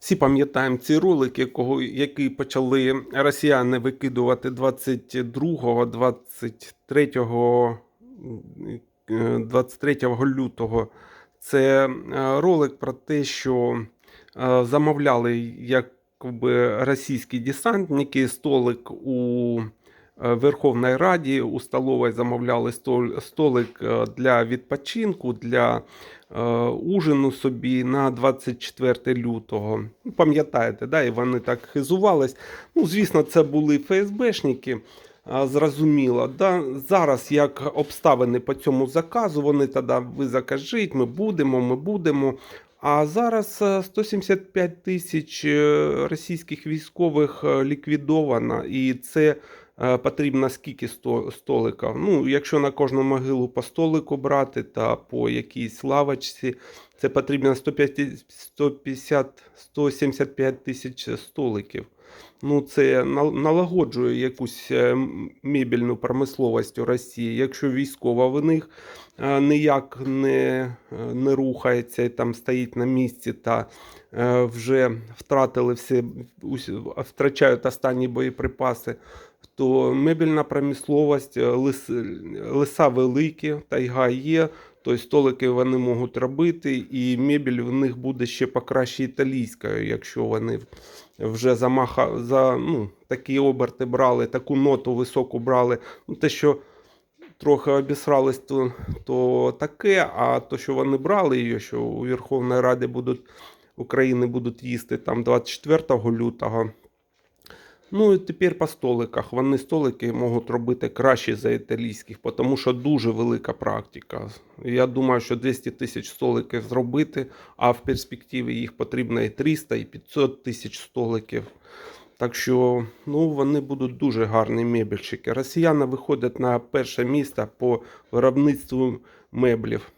Всі пам'ятаємо ці ролики, кого, які почали росіяни викидувати 22, 23, е, 23 лютого. Це е, ролик про те, що е, замовляли якби російські десантники столик у Верховній Раді, у столовій замовляли стол- столик е, для відпочинку, для е, ужину собі на 24 лютого. Ну, Пам'ятаєте, да? і вони так хизувались. Ну, звісно, це були ФСБшники. Зрозуміло, да? зараз як обставини по цьому заказу, вони тоді ви закажіть, ми будемо, ми будемо. А зараз е, 175 тисяч е, російських військових е, ліквідовано, і це е, потрібно скільки сто- столиків. Ну, якщо на кожну могилу по столику брати та по якійсь лавочці, це потрібно 150, 150 175 тисяч столиків. Ну, це налагоджує якусь е, мебільну промисловість у Росії. Якщо військова в них е, ніяк не, е, не рухається і там стоїть на місці та вже втратили все, втрачають останні боєприпаси, то мебільна промисловість, лис, лиса великі, тайга є, тобто столики вони можуть робити, і мебель в них буде ще покраще італійською, якщо вони вже замаха, за ну, такі оберти брали, таку ноту високу брали. Ну, те, що трохи обісрались, то, то таке, а то, що вони брали її, що у Верховній Раді будуть України будуть їсти там 24 лютого. Ну і тепер по столиках. Вони столики можуть робити краще за італійських, тому що дуже велика практика. Я думаю, що 200 тисяч столиків зробити, а в перспективі їх потрібно і 300, і 500 тисяч столиків. Так що ну, вони будуть дуже гарні мебельщики. Росіяни виходять на перше місце по виробництву меблів.